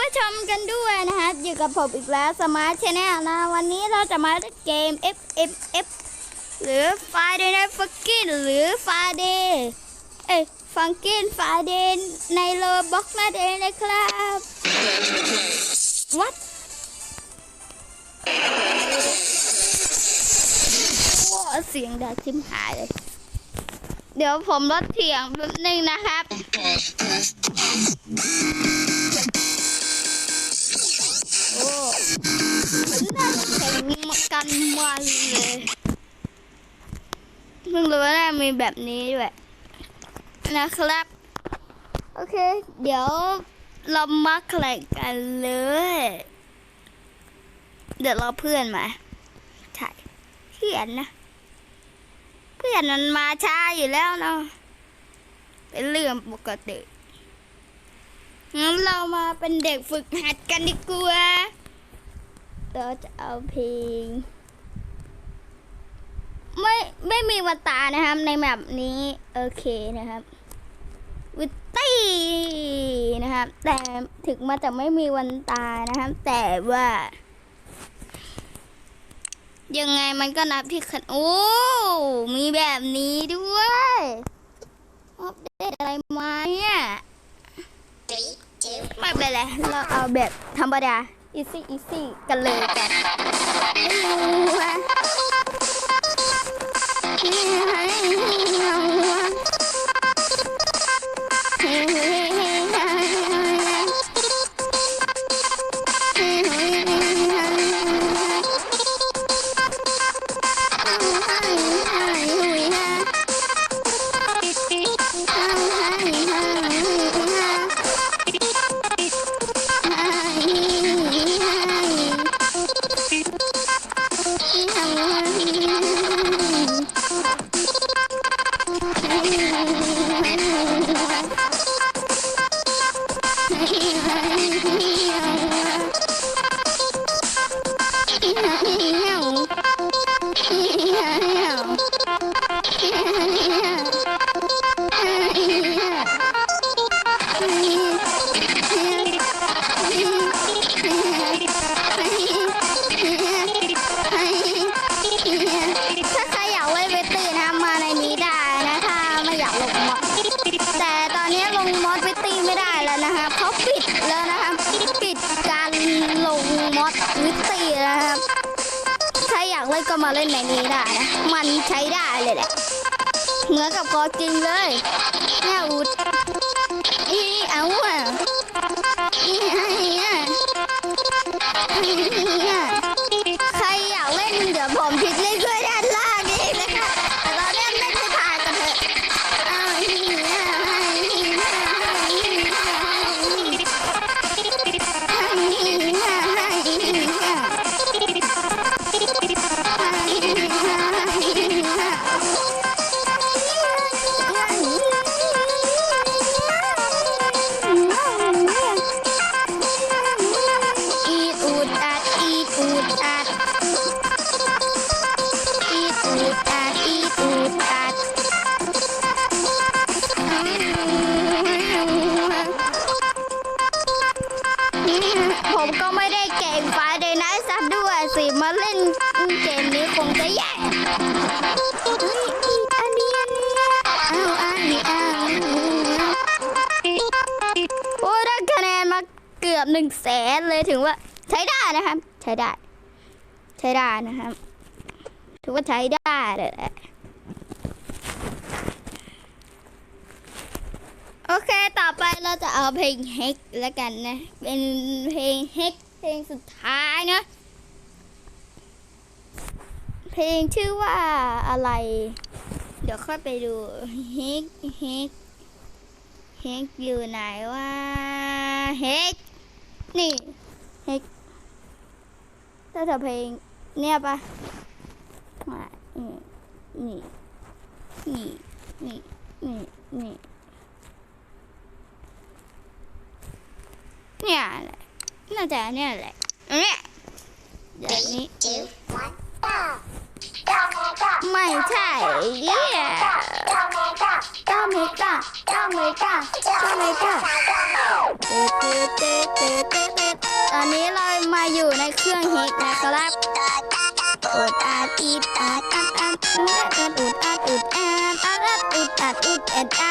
ผู้ชมกันด้วยนะครับอยู่กับผมอีกแล้วสมาร์ทชแนลนะ วันนี้เราจะมาเล่นเกม F F F หรือ Friday Night Funkin' หรือ Friday เอ้ย Funkin' Friday ในโลบ็อกนั่นเองนะครับ What โอ้เสียงดังชิมหายเลย เดี๋ยวผมลดเสียงแป๊บนึงนะครับันเลยเพิ่งรู้ว่ามีแบบนี้ด้วยนะครับ โอเค เดี๋ยวเรามาแข่งกันเลย เดี๋ยวเรอเพื่อนมาใช่เพื่อนนะ เพื่อนมันมาช้าอยู่แล้วเนาะเป็นเรื่องปกติงั้นเรามาเป็นเด็กฝึกหัดกันดีกว่าเราจะเอาเพลง ไม่ไม่มีวันตายนะครับ ในแบบนี้โอเคนะครับวิตตี้นะครับ แต่ถึงมาจะไม่มีวันตายนะครับ แต่ว่า ยังไงมันก็นับที่คันโอ้มีแบบนี้ด้วยอัปเดตอะไรมาเนี่ยไม่เป็นไรเราเอาแบบธรรมดา easy easy กันเลยกัน เล่นก็มาเล่นในนี้ได้นะ มันใช้ได้เลยแหละ เหมือนกับกอจริงเลยแม่อุดอีเอาอะอีไอ้อะ ผมก็ไม่ได้เก่งฟ้าเดนไนซัดด้วยสิมาเล่นเกมนี้คงจะแย่อันนี้อันนี้เอาอันนี้เอาโอ้ได้คะแนนมาเกือบหนึ่งแสนเลยถึงว่าใช้ได้นะครับ ใช้ได้ ใช้ได้นะครับถือว่าใช้ได้เลยแหละ โอเคต่อไปเราจะเอาเพลงเฮกแล้วกันนะ เป็นเพลงเฮกเพลงสุดท้ายนะ เพลงชื่อว่าอะไร เดี๋ยวค่อยไปดูเฮกเฮกเฮกอยู่ไหนว่าเฮกนี่เฮกถ้าจะเพลงเนี่ยปะมานี่นี่นี่นี่นี่ นี่ยน่าจะเนี่ยแหละเนี่ยอย่างนี้ไม่ใช่เนี่ยก้าเมกาก้าเมกาก้าเมกาเตเตเตเตเตตอนนี้เรามาอยู่ในเครื่องฮิตนะครับอุดอาดอีดอาดอัดอัดอุดอาดอุดอาดอุดอาดอัดอัดอุดอาดอุดอาด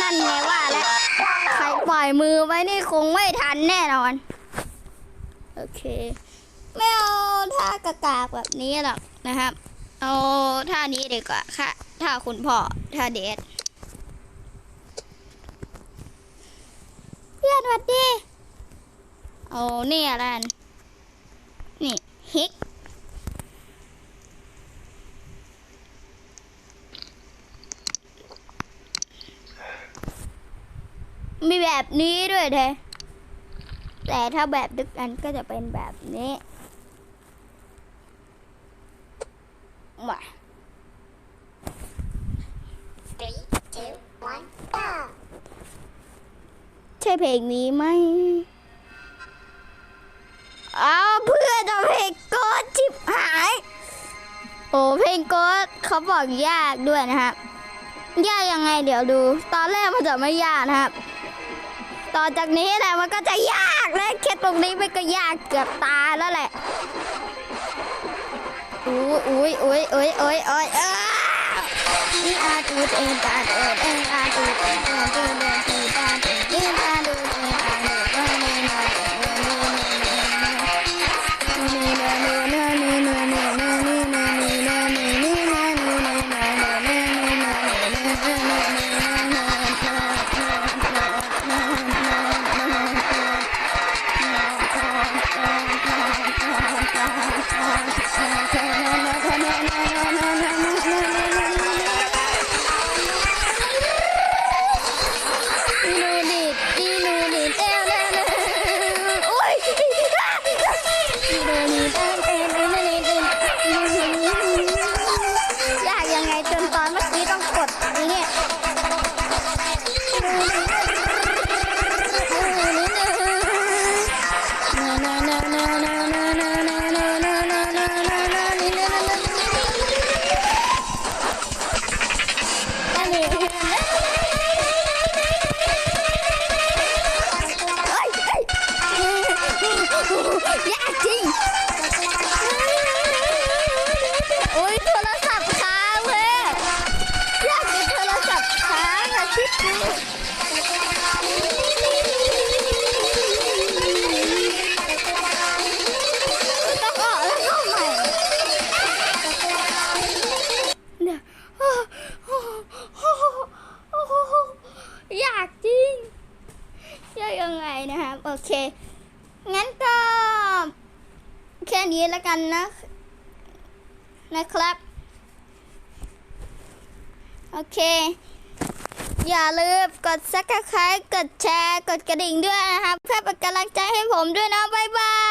นั่นไงว่าแล้วใครปล่อยมือไว้นี่คงไม่ทันแน่นอน โอเค ไม่เอาท่ากากากแบบนี้หรอกนะครับ เอาท่านี้ดีกว่าค่ะท่าคุณพ่อท่าเดทเพื่อนหวัดดี เอานี่อะไรกันนี่ฮิก มีแบบนี้ด้วยเทแต่ถ้าแบบดึกอันก็จะเป็นแบบนี้มาใช่เพลงนี้ไหมอ้าวเพื่อนเอาเพลงโกดจิบหาย โอ้เพลงโกดเขาบอกยากด้วยนะครับ ยากยังไงเดี๋ยวดู ตอนแรกมันจะไม่ยากนะครับ ต่อจากนี้แหละมันก็จะยากและแค่ตรงนี้มันก็ยากเกือบตายแล้วแหละอุ้ยอุ้ยอุ้ยอุ้ยอุ้ยอุ้ยเออนี่อาตูดเองอาตูดเองอาตูดเองตูดเองตูดตางอะคิดดูต้องออกแล้วเข้าใหม่เดี๋ยอยากจริงจะยังไงนะครับ โอเค งั้นก็ แค่นี้แล้วกันนะ นะครับ โอเค อย่าลืมกดซัก s c ค i b e กดแชร์ กดกระดิ่งด้วยนะครับเพื่อเป็นกำลังใจให้ผมด้วยนะบ๊ายบาย